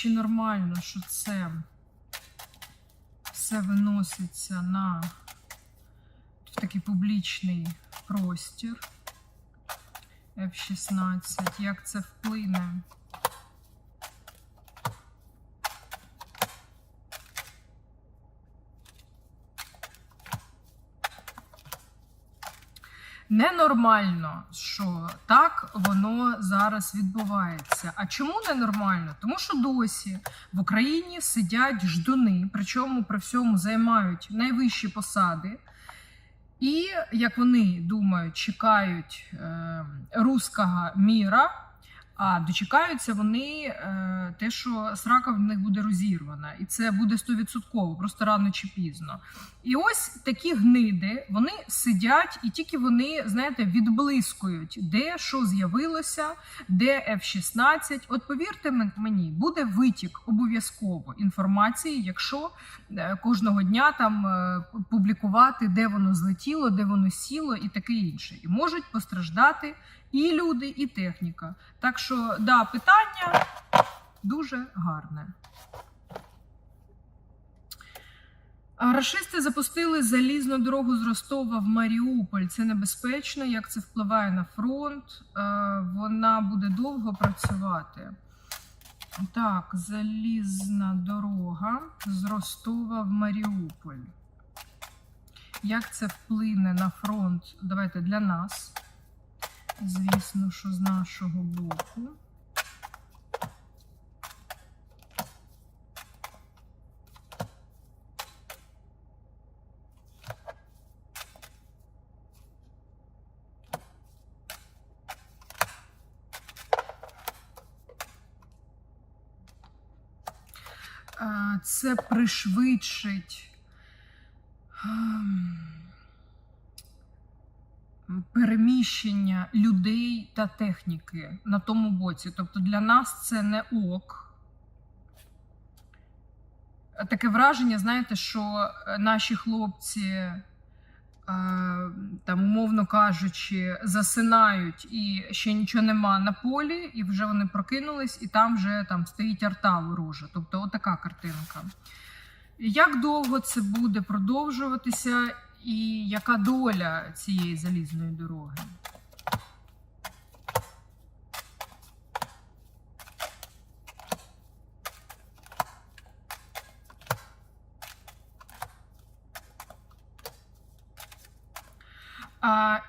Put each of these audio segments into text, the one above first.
чи нормально, що це все виноситься на в такий публічний простір F16, як це вплине? Ненормально, що так воно зараз відбувається. А чому ненормально? Тому що досі в Україні сидять ждуни, причому при всьому займають найвищі посади. І як вони думають, чекають е, руского міра, а дочекаються вони е, те, що срака в них буде розірвана, і це буде стовідсотково, просто рано чи пізно. І ось такі гниди вони сидять, і тільки вони, знаєте, відблискують, де що з'явилося, де F-16. От повірте мені, буде витік обов'язково інформації, якщо е, кожного дня там е, публікувати, де воно злетіло, де воно сіло, і таке інше. І можуть постраждати і люди, і техніка. Так що, да, питання дуже гарне. Рашисти запустили залізну дорогу з Ростова в Маріуполь. Це небезпечно. Як це впливає на фронт? Е, Вона буде довго працювати. Так, залізна дорога з Ростова в Маріуполь. Як це вплине на фронт? Давайте для нас. Звісно, що з нашого боку. Це пришвидшить ем, переміщення людей та техніки на тому боці. Тобто для нас це не ок. Таке враження, знаєте, що е, наші хлопці, е, там, умовно кажучи, засинають і ще нічого нема на полі, і вже вони прокинулись, і там вже там стоїть арта ворожа. Тобто, отака картинка. Як довго це буде продовжуватися, і яка доля цієї залізної дороги?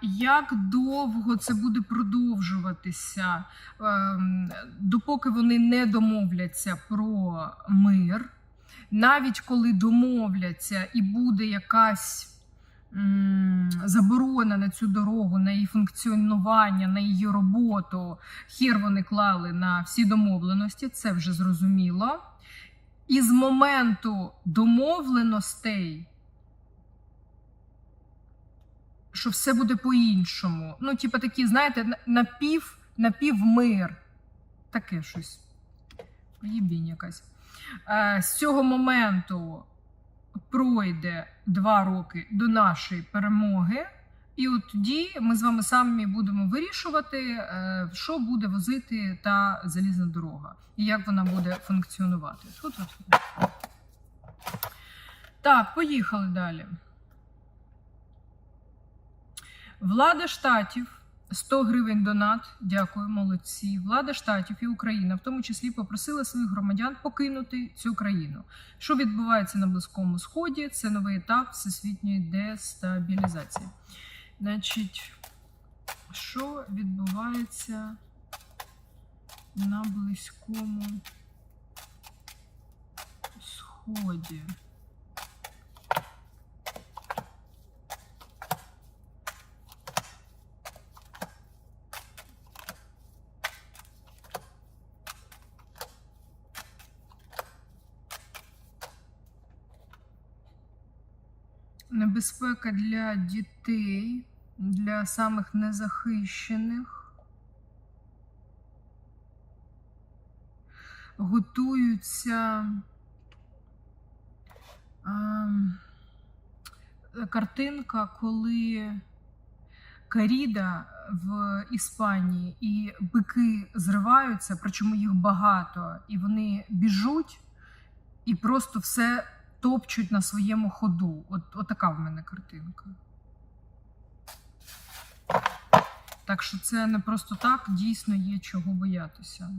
Як довго це буде продовжуватися, ем, допоки вони не домовляться про мир? Навіть коли домовляться і буде якась заборона на цю дорогу, на її функціонування, на її роботу, хір вони клали на всі домовленості, це вже зрозуміло. І з моменту домовленостей що все буде по-іншому. Ну, типу, такі, знаєте, на- напів, напівмир. Таке щось. Поїбінь якась. Е, з цього моменту пройде два роки до нашої перемоги. І от тоді ми з вами самі будемо вирішувати, е, що буде возити та залізна дорога, і як вона буде функціонувати. Тут, тут, тут. Так, поїхали далі. Влада штатів 100 гривень донат. Дякую, молодці. Влада штатів і Україна, в тому числі, попросила своїх громадян покинути цю країну. Що відбувається на Близькому Сході? Це новий етап всесвітньої дестабілізації. Значить, що відбувається на Близькому Сході? Небезпека для дітей, для самих незахищених. Готуються ем, картинка, коли каріда в Іспанії, і бики зриваються, причому їх багато, і вони біжуть і просто все топчуть на своєму ходу. От, от така в мене картинка. Так що це не просто так, дійсно є чого боятися.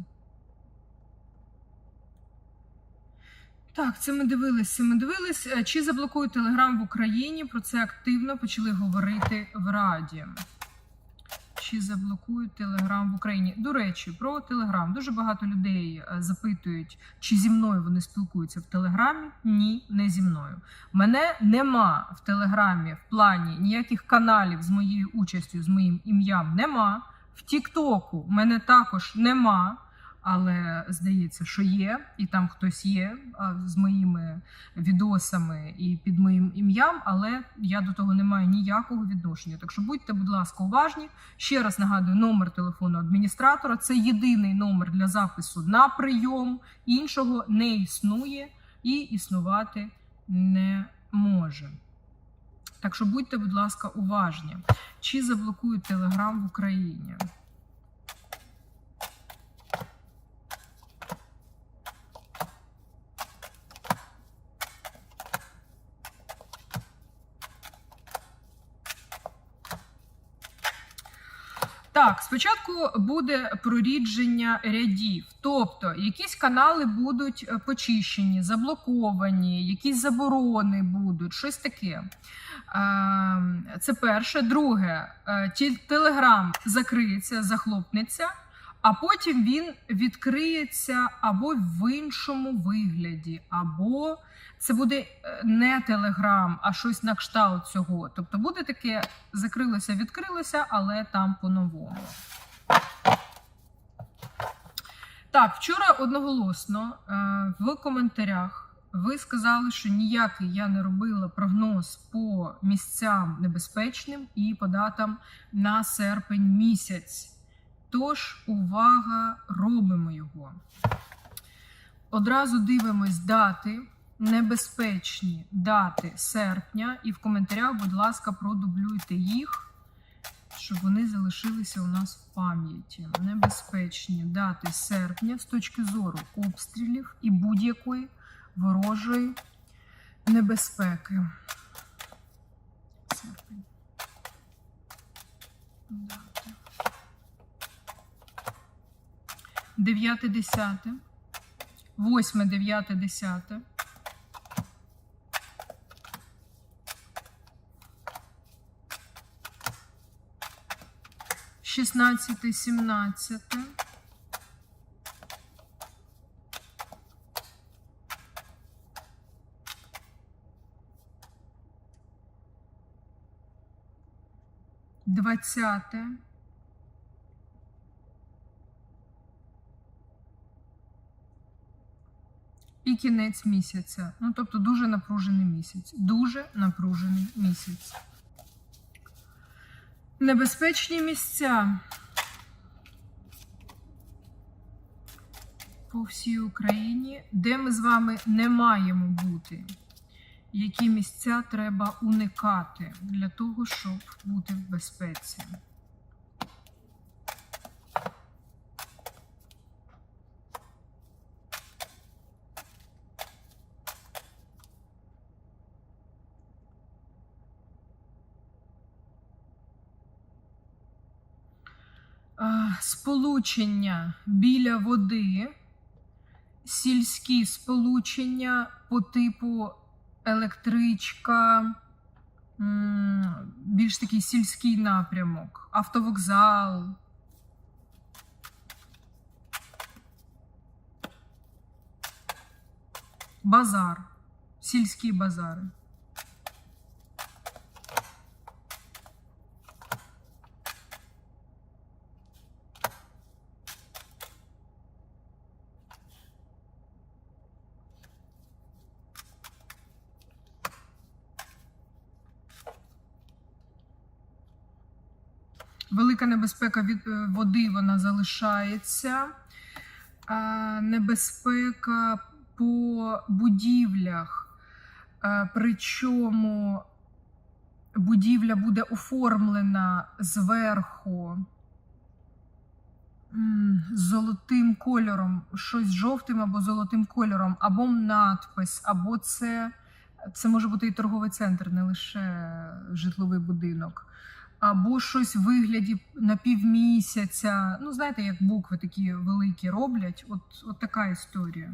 Так, це ми дивились, це ми дивились. Е, Чи заблокують Телеграм в Україні? Про це активно почали говорити в Раді. Чи заблокують Телеграм в Україні? До речі, про Телеграм. Дуже багато людей е, запитують, чи зі мною вони спілкуються в Телеграмі. Ні, не зі мною. Мене нема в Телеграмі в плані ніяких каналів з моєю участю, з моїм ім'ям нема. В Тіктоку мене також нема, але здається, що є, і там хтось є з моїми відосами і під моїм ім'ям, але я до того не маю ніякого відношення. Так що будьте, будь ласка, уважні. Ще раз нагадую, номер телефону адміністратора це єдиний номер для запису на прийом. Іншого не існує і існувати не може. Так що будьте, будь ласка, уважні. Чи заблокують Телеграм в Україні? Так, спочатку буде прорідження рядів, тобто якісь канали будуть е, почищені, заблоковані, якісь заборони будуть, щось таке. Ем, Це перше. Друге, е, Телеграм закриється, захлопнеться, а потім він відкриється або в іншому вигляді, або це буде е, не Телеграм, а щось на кшталт цього. Тобто буде таке закрилося, відкрилося, але там по-новому. Так, вчора одноголосно е, в коментарях ви сказали, що ніякий я не робила прогноз по місцям небезпечним і по датам на серпень місяць. Тож, увага, робимо його. Одразу дивимось дати, небезпечні дати серпня, і в коментарях, будь ласка, продублюйте їх, щоб вони залишилися у нас в пам'яті. Небезпечні дати серпня з точки зору обстрілів і будь-якої ворожої небезпеки. Серпень. Дати. 9, 10, 8, 9, 10. 16, 17. Двадцяте. І кінець місяця. Ну, тобто дуже напружений місяць. Дуже напружений місяць. Небезпечні місця по всій Україні, де ми з вами не маємо бути. Які місця треба уникати для того, щоб бути в безпеці? Е, Сполучення біля води, сільські сполучення по типу електричка, більш такий сільський напрямок, автовокзал. Базар, сільські базари. Велика небезпека від е, води вона залишається. Небезпека по будівлях. Причому будівля буде оформлена зверху золотим кольором, щось жовтим або золотим кольором, або надпис, або це, це може бути і торговий центр, не лише житловий будинок. Або щось в вигляді напівмісяця. Ну, знаєте, як букви такі великі роблять. От, от така історія.